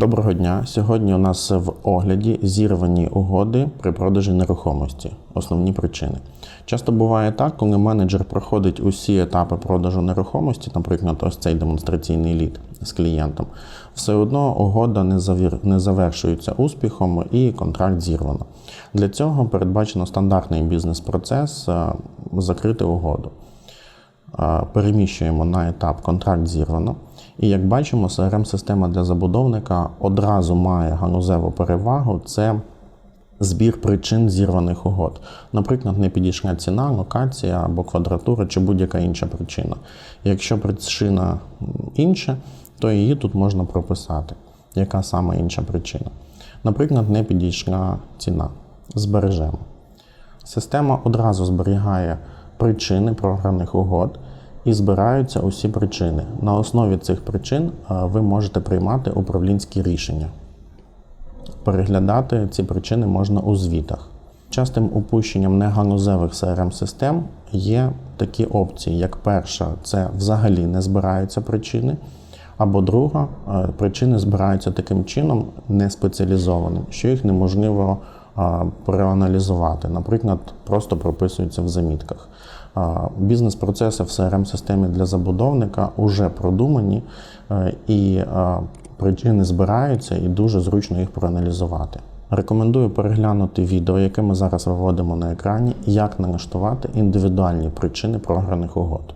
Доброго дня. Сьогодні у нас в огляді зірвані угоди при продажі нерухомості. Основні причини. Часто буває так, коли менеджер проходить усі етапи продажу нерухомості, наприклад, ось цей демонстраційний лід з клієнтом, все одно угода не, завір... не завершується успіхом і контракт зірвано. Для цього передбачено стандартний бізнес-процес е, закрити угоду. Е, Переміщуємо на етап контракт зірвано. І як бачимо, CRM-система для забудовника одразу має ганузеву перевагу. Це збір причин зірваних угод. Наприклад, не підійшла ціна, локація або квадратура чи будь-яка інша причина. Якщо причина інша, то її тут можна прописати. Яка саме інша причина? Наприклад, не підійшла ціна. Збережемо. Система одразу зберігає причини програних угод і збираються усі причини. На основі цих причин е, ви можете приймати управлінські рішення. Переглядати ці причини можна у звітах. Частим упущенням неганузевих CRM-систем є такі опції, як перша, це взагалі не збираються причини. Або друга, е, причини збираються таким чином не спеціалізованим, що їх неможливо проаналізувати. Наприклад, просто прописуються в замітках. Бізнес-процеси в CRM-системі для забудовника вже продумані, е, і причини збираються, і дуже зручно їх проаналізувати. Рекомендую переглянути відео, яке ми зараз виводимо на екрані, як налаштувати індивідуальні причини програних угод.